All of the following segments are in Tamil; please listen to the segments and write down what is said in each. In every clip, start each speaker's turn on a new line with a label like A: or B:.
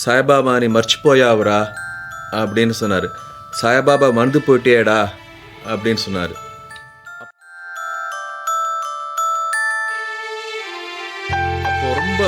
A: సాయిబాబా అని మర్చిపోయావురా அப்படின்னு சொன்னார். சாய்பாபா மறந்து போயிட்டேடா அப்படின்னு சொன்னார். அப்போ ரொம்ப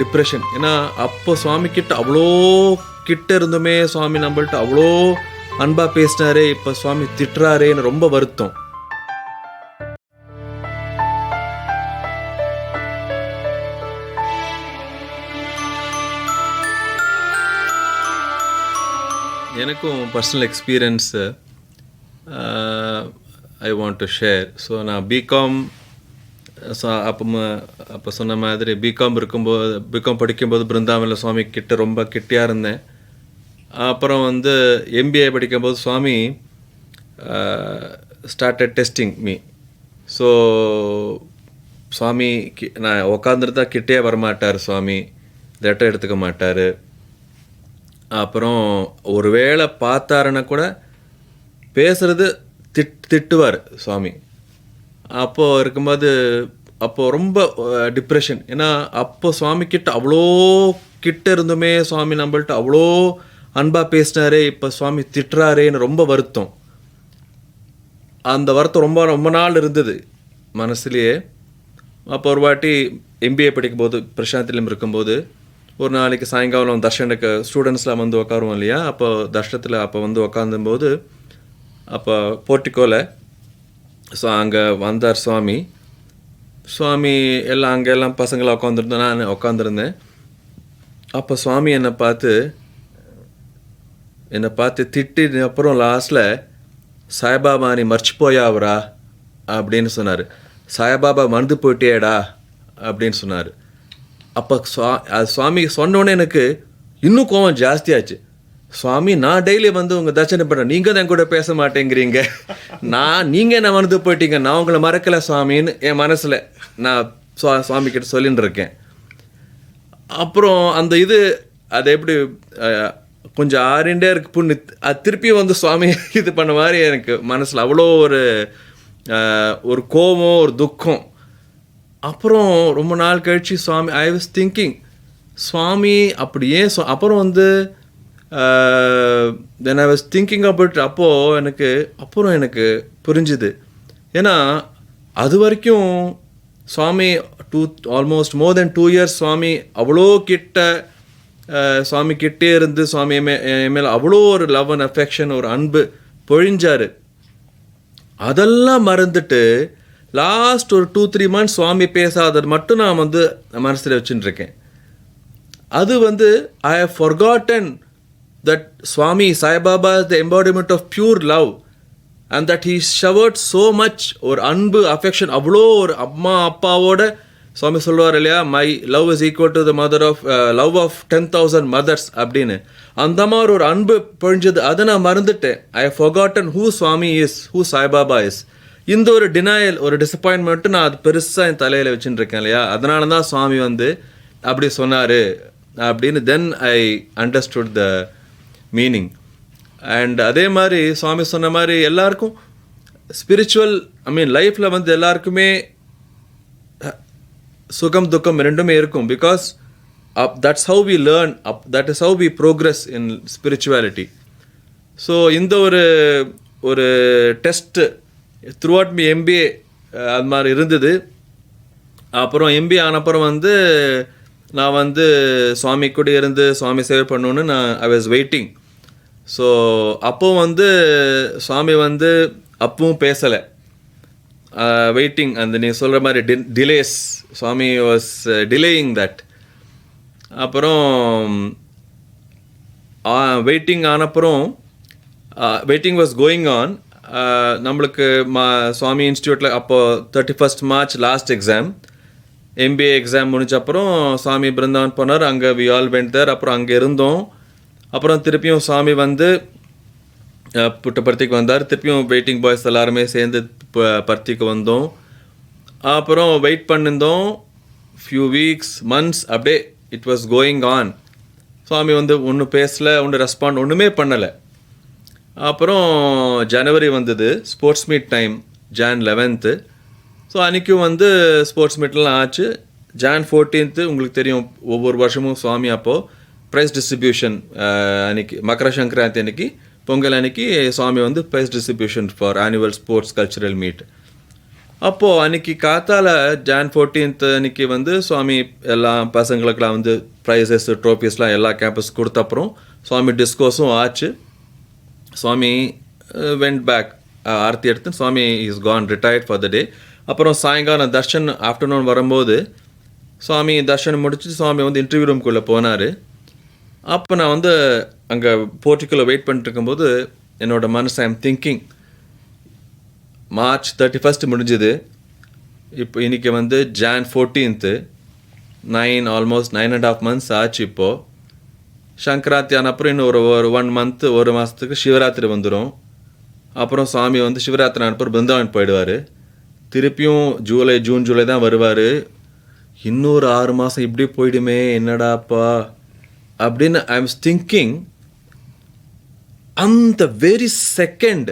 A: டிப்ரெஷன் ஏன்னா அப்போ சுவாமி கிட்ட அவ்வளோ கிட்ட இருந்துமே சுவாமி நம்மள்ட்ட அவ்வளோ அன்பாக பேசினாரே இப்போ சுவாமி திட்டுறாரேன்னு ரொம்ப வருத்தம். எனக்கும் personal experience I want to share so நான் பிகாம் ஸோ அப்போ அப்போ சொன்ன மாதிரி பிகாம் இருக்கும்போது பிகாம் படிக்கும்போது பிருந்தாவனில் சுவாமி கிட்ட ரொம்ப கிட்டியாக இருந்தேன். அப்புறம் வந்து எம்பிஏ படிக்கும்போது Swami started testing me so Swami கி- நான் உக்காந்துருந்தா கிட்டே வரமாட்டார் சுவாமி. லெட்டர் எடுத்துக்க மாட்டார். அப்புறம் ஒருவேளை பார்த்தாருன்னா கூட பேசுறது திட் திட்டுவார் சுவாமி. அப்போது இருக்கும்போது அப்போது ரொம்ப டிப்ரெஷன் ஏன்னா அப்போ சுவாமி கிட்ட அவ்வளோ கிட்ட இருந்துமே சுவாமி நம்மள்ட்ட அவ்வளோ அன்பாக பேசினாரே இப்போ சுவாமி திட்டுறாரேன்னு ரொம்ப வருத்தம். அந்த வருத்தம் ரொம்ப ரொம்ப நாள் இருந்தது மனசுலேயே. அப்போ ஒரு வாட்டி எம்பிஏ படிக்கும்போது பிரசாந்திலும் இருக்கும்போது ஒரு நாளைக்கு சாயங்காலம் தர்ஷனுக்கு ஸ்டூடெண்ட்ஸ்லாம் வந்து உட்காருவோம் இல்லையா? அப்போ தர்ஷனத்தில் அப்போ வந்து உட்காந்தும்போது அப்போ போர்ட்டிக்கோவில் ஸோ அங்கே வந்தார் சுவாமி. சுவாமி எல்லாம் அங்கெல்லாம் பசங்களாக உட்காந்துருந்தோம் நான் உட்காந்துருந்தேன் அப்போ சுவாமி என்னை பார்த்து என்னை பார்த்து திட்டின அப்புறம் லாஸ்ட்டில் சாய்பாபா நீ மர்ச்சிப்போயாவரா அப்படின்னு சொன்னார். சாய்பாபா மருந்து போயிட்டேடா அப்படின்னு சொன்னார். அப்போ சுவா அது சுவாமி சொன்னோடனே எனக்கு இன்னும் கோவம் ஜாஸ்தியாச்சு. சுவாமி நான் டெய்லி வந்து உங்கள் தர்ச்சனை பண்ணுறேன் நீங்கள் தான் என் கூட பேச மாட்டேங்கிறீங்க. நான் நீங்கள் என்ன மறந்து போயிட்டீங்க? நான் உங்களை மறக்கலை சுவாமின்னு என் மனசில் நான் சுவா சுவாமி கிட்ட சொல்லின்னு இருக்கேன் அப்புறம் அந்த இது அது எப்படி கொஞ்சம் ஆறிண்டே இருக்கு. புண்ணு அது திருப்பி வந்து சுவாமி இது பண்ண மாதிரி எனக்கு மனசில் அவ்வளோ ஒரு ஒரு கோபம் ஒரு துக்கம். அப்புறம் ரொம்ப நாள் கழிச்சு சுவாமி ஐ வாஸ் திங்கிங் சுவாமி அப்படியே சொ- அப்புறம் வந்து then I was thinking about அப்போது எனக்கு அப்புறம் எனக்கு புரிஞ்சுது. ஏன்னா அது வரைக்கும் Swami to almost more than two years Swami அவ்வளோ கிட்ட சுவாமி கிட்டே இருந்து சுவாமி மே- என் மேலே அவ்வளோ ஒரு லவ் அண்ட் அஃபெக்ஷன் ஒரு அன்பு பொழிஞ்சாரு. அதெல்லாம் மறந்துட்டு லாஸ்ட் ஒரு டூ த்ரீ மந்த்ஸ் சுவாமி பேசாதது மட்டும் நான் வந்து மனசில் வச்சுட்டுருக்கேன். அது வந்து I have forgotten that Swami Sai Baba the embodiment of pure love and that he showered so much ஒரு அன்பு அஃபெக்ஷன் அவ்வளோ ஒரு அம்மா அப்பாவோட சுவாமி சொல்லுவார் இல்லையா my love is equal to the mother of love of ten thousand mothers அப்படின்னு. அந்த மாதிரி ஒரு அன்பு பொழிஞ்சது அதை நான் மறந்துட்டேன். I have who Swami is who Sai Baba is இந்த ஒரு டினாயல் ஒரு டிசப்பாயின்மெண்ட்டு நான் அது பெருசாக என் தலையில் வச்சுட்டு இருக்கேன் இல்லையா? அதனால தான் சுவாமி வந்து அப்படி சொன்னார் அப்படின்னு then I understood the meaning and அதே மாதிரி சுவாமி சொன்ன மாதிரி எல்லாருக்கும் ஸ்பிரிச்சுவல் ஐ மீன் லைஃப்பில் வந்து எல்லாருக்குமே சுகம் துக்கம் ரெண்டுமே இருக்கும். Because of that's how we learn of that is how we progress in spirituality so இந்த ஒரு ஒரு test throughout me MBA அது மாதிரி இருந்தது. அப்புறம் எம்பி ஆனப்புறம் வந்து நான் வந்து சுவாமி கூட இருந்து சுவாமி சேவை பண்ணணுன்னு நான் ஐ வாஸ் வெயிட்டிங் ஸோ அப்போ வந்து சுவாமி வந்து அப்பவும் பேசலை. வெயிட்டிங் அந்த நீ சொல்கிற மாதிரி D delays Swami was delaying that அப்புறம் வெயிட்டிங் ஆனப்புறம் waiting was going on Uh, நம்மளுக்கு மா சுவாமி இன்ஸ்டியூட்டில் அப்போது thirty first March last exam MBA exam முடிஞ்ச அப்புறம் சுவாமி பிருந்தாவன் போனார். அங்கே வி ஆல் வெண்ட் தேர் அப்புறம் அங்கே இருந்தோம். அப்புறம் திருப்பியும் சுவாமி வந்து புட்ட புட்டபர்த்திக்கு வந்தார். திருப்பியும் வெயிட்டிங் பாய்ஸ் எல்லாருமே சேர்ந்து ப- வந்தோம். அப்புறம் வெயிட் பண்ணியிருந்தோம் ஃபியூ வீக்ஸ் மந்த்ஸ் அப்படியே it was going on Swami வந்து ஒன்றும் பேசலை ஒன்று ரெஸ்பாண்ட் ஒன்றுமே பண்ணலை. அப்புறம் ஜனவரி வந்தது sports meet time Jan eleventh so அன்றைக்கும் வந்து ஸ்போர்ட்ஸ் மீட்லாம் ஆச்சு. ஜான் ஃபோர்டீன்த்து உங்களுக்கு தெரியும் ஒவ்வொரு வருஷமும் சுவாமி அப்போது ப்ரைஸ் டிஸ்ட்ரிபியூஷன் அன்னைக்கு மகர சங்கராந்தி அன்னைக்கு பொங்கல் அன்னைக்கு சுவாமி வந்து prize distribution for annual sports cultural meet அப்போது அன்னைக்கு காத்தால ஜான் ஃபோர்டீன்த் அன்னைக்கு வந்து சுவாமி எல்லா பசங்களுக்கெல்லாம் வந்து ப்ரைஸஸ் ட்ரோஃபீஸ்லாம் எல்லா கேம்பஸ் கொடுத்த அப்புறம் சுவாமி டிஸ்கோஸும் ஆச்சு. சுவாமி வெண்ட் பேக் ஆர்த்தி எடுத்து Swami is gone retired for the day அப்புறம் சாயங்காலம் தர்ஷன் ஆஃப்டர்நூன் வரும்போது சுவாமி தர்ஷன் முடிச்சுட்டு சுவாமி வந்து இன்டர்வியூ ரூம்குள்ளே போனார். அப்போ நான் வந்து அங்கே போர்ட்டிக்குள்ளே வெயிட் பண்ணிட்டு இருக்கும்போது என்னோட மனசு I am thinking March thirty first முடிஞ்சுது. இப்போ இன்றைக்கி வந்து Jan fourteenth nine almost nine and half months ஆச்சு இப்போது சங்கராந்தி ஆனப்புறம் இன்னும் ஒரு ஒரு ஒன் மந்த்து ஒரு மாதத்துக்கு சிவராத்திரி வந்துடும் அப்புறம் சுவாமி வந்து சிவராத்திரி ஆன பிருந்தாவன் போயிடுவார். திருப்பியும் ஜூலை ஜூன் ஜூலை தான் வருவார். இன்னொரு ஆறு மாதம் இப்படி போயிடுமே என்னடாப்பா? அப்படின்னு ஐ எம் திங்கிங் அந்த very second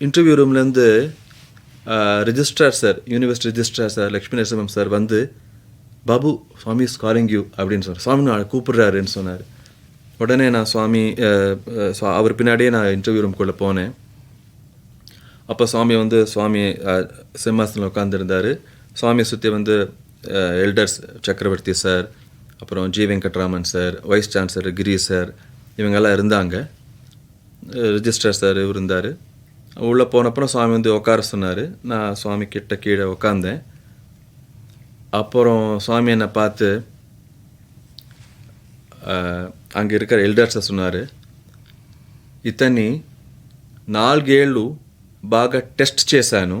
A: interview ரூம்லேருந்து registrar sir university registrar sir Lakshmi Narasimham sir வந்து Babu Swami is calling you அப்படின்னு சொன்னார். சுவாமி நான் கூப்பிடுறாருன்னு சொன்னார். உடனே நான் சுவாமி அவர் பின்னாடியே நான் இன்டர்வியூ ரூம்குள்ளே போனேன். அப்போ சுவாமி வந்து சுவாமி சிம்மாசனில் உட்காந்துருந்தார் சுவாமியை சுற்றி வந்து எல்டர்ஸ் சக்கரவர்த்தி சார் அப்புறம் G Venkatraman sir vice chancellor Giri sir இவங்கெல்லாம் இருந்தாங்க. ரிஜிஸ்டர் சார் இருந்தார். உள்ளே போனப்புறம் சுவாமி வந்து உட்கார சொன்னார். நான் சுவாமி கிட்ட கீழே உட்காந்தேன் அப்புறம் சுவாமி என்னை பார்த்து அங்கே இருக்கிற ఎల్డర్స్ சொன்னார் ఇతన్ని నాలుగేళ్ళు బాగా టెస్ట్ చేశాను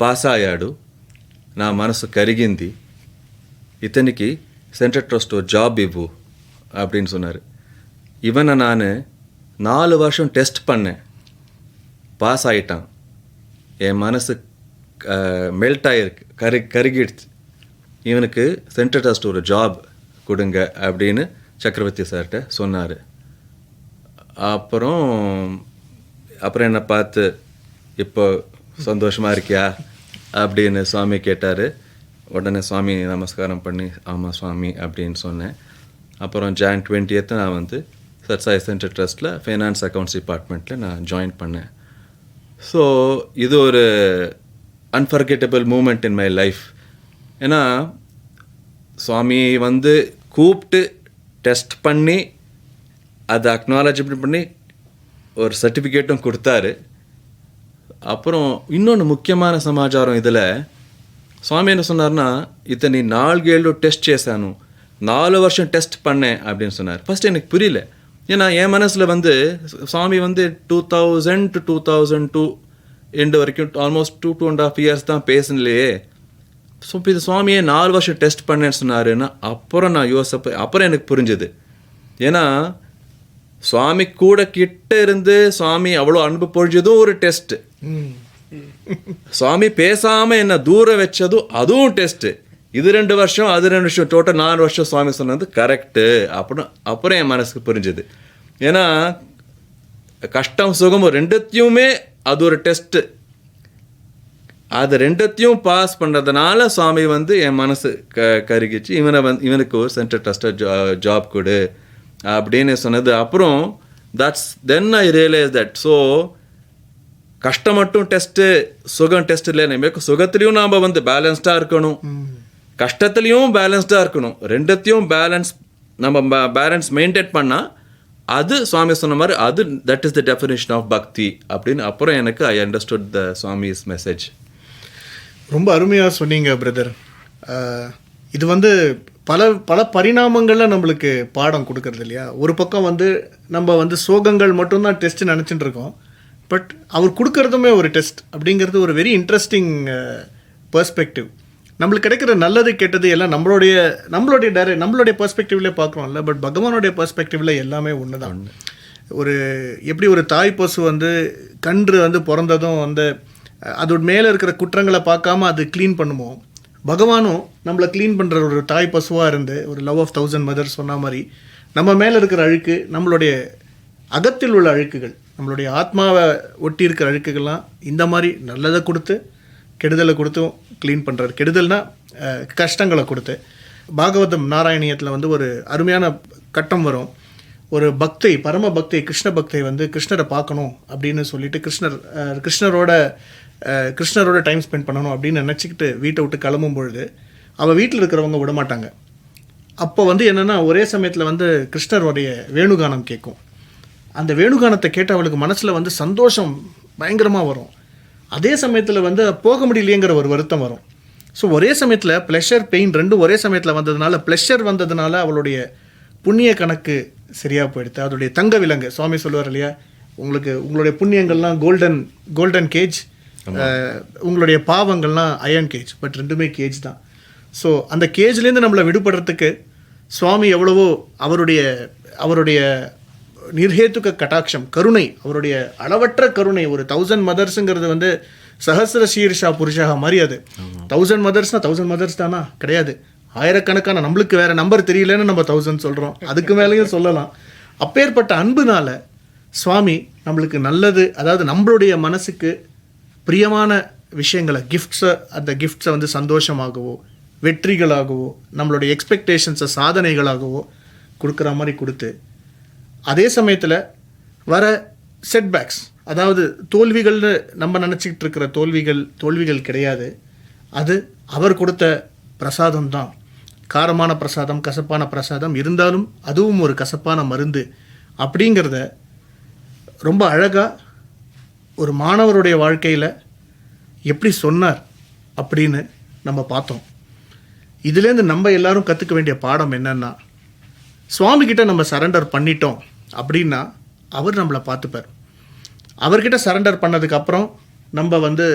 A: పాస్ అయ్యాడు నా మనసు కరిగింది ఇతనికి సెంటర్ ట్రస్ట్ జాబ్ ఇవ్వు அப்படின்னு சொன்னார் இவனை நான் நாலு வருஷம் டெஸ்ட் பண்ணேன் பாஸ் ஆயிட்டான் என் மனசு மெல்ட் ஆகிருக்கு கரு கருகிடுச்சு. இவனுக்கு சென்ட்ரல் ட்ரஸ்ட் ஒரு ஜாப் கொடுங்க அப்படின்னு சக்கரவர்த்தி சார்கிட்ட சொன்னார். அப்புறம் அப்புறம் என்னை பார்த்து இப்போ சந்தோஷமாக இருக்கியா? அப்படின்னு சுவாமி கேட்டார். உடனே சுவாமி நமஸ்காரம் பண்ணி ஆமாம் சுவாமி அப்படின்னு சொன்னேன். அப்புறம் ஜான் டுவெண்ட்டியத்து நான் வந்து சர்சாய் சென்டர் ட்ரஸ்ட்டில் ஃபைனான்ஸ் அக்கௌண்ட்ஸ் டிபார்ட்மெண்ட்டில் நான் ஜாயின் பண்ணேன். ஸோ இது ஒரு unforgettable moment in my life ஏன்னா சுவாமி வந்து கூப்பிட்டு டெஸ்ட் பண்ணி அதை அக்னாலஜ்மெண்ட் பண்ணி ஒரு சர்டிஃபிகேட்டும் கொடுத்தாரு. அப்புறம் இன்னொன்று முக்கியமான சமாச்சாரம் இதில். சுவாமி என்ன சொன்னார்னா இத்தனை நாలుగేళ్ళు டெஸ்ட் చేశాను. நாலு வருஷம் டெஸ்ட் பண்ணேன் அப்படின்னு சொன்னார். ஃபஸ்ட் எனக்கு புரியல. ஏன்னா என் மனசில் வந்து சுவாமி வந்து two thousand to two thousand two end வரைக்கும் almost two two and half years தான் பேசலையே ஸோ இது சுவாமியே நாலு வருஷம் டெஸ்ட் பண்ணேன்னு சொன்னாருன்னா அப்புறம் நான் யோசிப்ப அப்புறம் எனக்கு புரிஞ்சுது. ஏன்னா சுவாமி கூட கிட்ட இருந்து சுவாமி அவ்வளோ அன்பு பொழிஞ்சதும் ஒரு டெஸ்ட் சுவாமி பேசாம என்ன தூரம் வச்சதும் அதுவும் டெஸ்ட் இது ரெண்டு வருஷம் அது ரெண்டு வருஷம் டோட்டல் நாலு வருஷம் சுவாமி சொன்னது கரெக்டு அப்படின்னு அப்புறம் என் மனசுக்கு புரிஞ்சுது. ஏன்னா கஷ்டம் சுகம் ரெண்டுத்தையுமே அது ஒரு டெஸ்ட்டு அது ரெண்டுத்தையும் பாஸ் பண்ணுறதுனால சுவாமி வந்து என் மனசு க கருகிச்சு இவனை வந்து இவனுக்கு ஒரு சென்டர் ட்ரஸ்டர் ஜா ஜாப் கொடு அப்படின்னு சொன்னது. அப்புறம் that's then I realise that so கஷ்டம் மட்டும் டெஸ்ட்டு சுகம் டெஸ்ட் இல்லை நமக்கு சுகத்துலேயும் நாம் வந்து பேலன்ஸ்டாக இருக்கணும். கஷ்டத்துலேயும் பேலன்ஸ்டாக இருக்கணும். ரெண்டுத்தையும் பேலன்ஸ் நம்ம பேலன்ஸ் மெயின்டைன் பண்ணால் அது சுவாமி சொன்ன மாதிரி அது that is the definition of bhakti அப்படின்னு அப்புறம் எனக்கு I understood the Swami's message
B: ரொம்ப அருமையாக சொன்னீங்க பிரதர் இது வந்து பல பல பரிணாமங்களில் நம்மளுக்கு பாடம் கொடுக்கறது இல்லையா? ஒரு பக்கம் வந்து நம்ம வந்து சோகங்கள் மட்டும்தான் டெஸ்ட்டு நினச்சிட்டு இருக்கோம். பட் அவர் கொடுக்கறதுமே ஒரு டெஸ்ட் அப்படிங்கிறது ஒரு வெரி இன்ட்ரெஸ்டிங் பர்ஸ்பெக்டிவ் நம்மளுக்கு கிடைக்கிற நல்லது கெட்டது எல்லாம் நம்மளுடைய நம்மளுடைய டைர நம்மளுடைய பெர்ஸ்பெக்டிவ்லேயே பார்க்குறோம்ல. பட் பகவானுடைய பெர்ஸ்பெக்டிவில் எல்லாமே ஒன்று தான் ஒரு எப்படி ஒரு தாய் பசு வந்து கன்று வந்து பிறந்ததும் வந்து அதோட மேலே இருக்கிற குற்றங்களை பார்க்காம அது க்ளீன் பண்ணுமோ? பகவானும் நம்மளை க்ளீன் பண்ணுற ஒரு தாய் பசுவாக இருந்து ஒரு லவ் ஆஃப் தௌசண்ட் மதர் சொன்ன மாதிரி நம்ம மேலே இருக்கிற அழுக்கு நம்மளுடைய அகத்தில் உள்ள அழுக்குகள் நம்மளுடைய ஆத்மாவை ஒட்டி இருக்கிற அழுக்குகள்லாம் இந்த மாதிரி நல்லதை கொடுத்து கெடுதலை கொடுத்தும் க்ளீன் பண்ணுறாரு கெடுதல்னா கஷ்டங்களை கொடுத்து. பாகவதம் நாராயணியத்தில் வந்து ஒரு அருமையான கட்டம் வரும். ஒரு பக்தை பரம பக்தை கிருஷ்ண பக்தை வந்து கிருஷ்ணரை பார்க்கணும் அப்படின்னு சொல்லிட்டு கிருஷ்ணர் கிருஷ்ணரோட கிருஷ்ணரோட டைம் ஸ்பெண்ட் பண்ணணும் அப்படின்னு நினச்சிக்கிட்டு வீட்டை விட்டு கிளம்பும் பொழுது அவள் வீட்டில் இருக்கிறவங்க விட மாட்டாங்க. அப்போ வந்து என்னென்னா ஒரே சமயத்தில் வந்து கிருஷ்ணருடைய வேணுகானம் கேட்கும் அந்த வேணுகானத்தை கேட்டு அவளுக்கு மனசில் வந்து சந்தோஷம் பயங்கரமாக வரும். அதே சமயத்தில் வந்து போக முடியலையேங்கிற ஒரு வருத்தம் வரும். ஸோ ஒரே சமயத்தில் ப்ளஷர் பெயின் ரெண்டும் ஒரே சமயத்தில் வந்ததுனால ப்ளஷர் வந்ததுனால அவளுடைய புண்ணிய கணக்கு சரியாக போயிடுது. அதோடைய தங்க விலங்கு சுவாமி சொல்லுவார் இல்லையா? உங்களுக்கு உங்களுடைய புண்ணியங்கள்லாம் கோல்டன் கோல்டன் கேஜ் உங்களுடைய பாவங்கள்லாம் அயன் கேஜ் பட் ரெண்டுமே கேஜ் தான். ஸோ அந்த கேஜ்லேருந்து நம்மளை விடுபடுறதுக்கு சுவாமி எவ்வளவோ அவருடைய அவருடைய நிர்ஹேத்துக கட்டாட்சம் கருணை அவருடைய அளவற்ற கருணை ஒரு தௌசண்ட் மதர்ஸுங்கிறது வந்து சஹசிர சீர்ஷா புருஷா மாதிரி அது தௌசண்ட் மதர்ஸ்னா தௌசண்ட் மதர்ஸ் தானா? கிடையாது. ஆயிரக்கணக்கான நம்மளுக்கு வேற நம்பர் தெரியலன்னு நம்ம தௌசண்ட் சொல்கிறோம் அதுக்கு மேலேயும் சொல்லலாம். அப்பேற்பட்ட அன்புனால சுவாமி நம்மளுக்கு நல்லது அதாவது நம்மளுடைய மனசுக்கு பிரியமான விஷயங்களை கிஃப்ட்ஸை அந்த கிஃப்ட்ஸை வந்து சந்தோஷமாகவோ வெற்றிகளாகவோ நம்மளுடைய எக்ஸ்பெக்டேஷன்ஸை சாதனைகளாகவோ கொடுக்குற மாதிரி கொடுத்து அதே சமயத்தில் வர செட்பேக்ஸ் அதாவது தோல்விகள்னு நம்ம நினச்சிக்கிட்டு இருக்கிற தோல்விகள் தோல்விகள் கிடையாது. அது அவர் கொடுத்த பிரசாதம் தான். காரமான பிரசாதம் கசப்பான பிரசாதம் இருந்தாலும் அதுவும் ஒரு கசப்பான மருந்து. அப்படிங்கிறத ரொம்ப அழகாக ஒரு மாணவருடைய வாழ்க்கையில் எப்படி சொன்னார் அப்படின்னு நம்ம பார்த்தோம். இதுலேருந்து நம்ம எல்லாரும் கற்றுக்க வேண்டிய பாடம் என்னன்னா சுவாமிக்கிட்ட நம்ம சரண்டர் பண்ணிட்டோம். அப்படின்னா அவர் நம்மளை பார்த்துப்பார். அவர்கிட்ட சரண்டர் பண்ணதுக்கப்புறம் நம்ம வந்து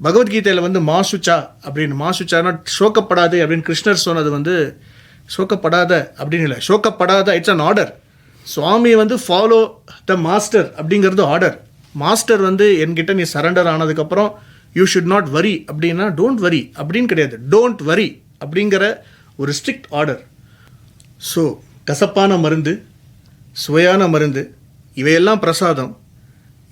B: பகவத்கீதையில் வந்து மாசுச்சா அப்படின்னு மாசுச்சானா சோக்கப்படாது அப்படின்னு கிருஷ்ணர் சொன்னது வந்து சோக்கப்படாத அப்படின்னு இல்லை சோக்கப்படாத இட்ஸ் அன் ஆர்டர் சுவாமி வந்து ஃபாலோ த மாஸ்டர் அப்படிங்கிறது ஆர்டர் மாஸ்டர் வந்து என்கிட்ட நீ சரண்டர் ஆனதுக்கப்புறம் யூ ஷுட் நாட் வரி அப்படின்னா டோன்ட் வரி அப்படின்னு கிடையாது. டோன்ட் வரி அப்படிங்கிற ஒரு ஸ்ட்ரிக்ட் ஆர்டர் ஸோ கசப்பான மருந்து சுவையான மருந்து. இவையெல்லாம் பிரசாதம்.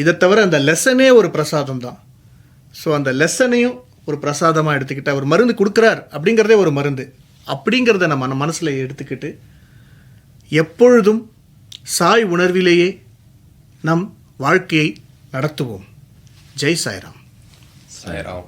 B: இதை தவிர அந்த லெசனே ஒரு பிரசாதம் தான். ஸோ அந்த லெசனையும் ஒரு பிரசாதமாக எடுத்துக்கிட்டு அவர் மருந்து கொடுக்குறார் அப்படிங்கிறதே ஒரு மருந்து. அப்படிங்கிறத நம்ம மனசில் எடுத்துக்கிட்டு எப்பொழுதும் சாய் உணர்விலேயே நம் வாழ்க்கையை நடத்துவோம். ஜெய் சாய்ராம்.
C: சாய்ராம்.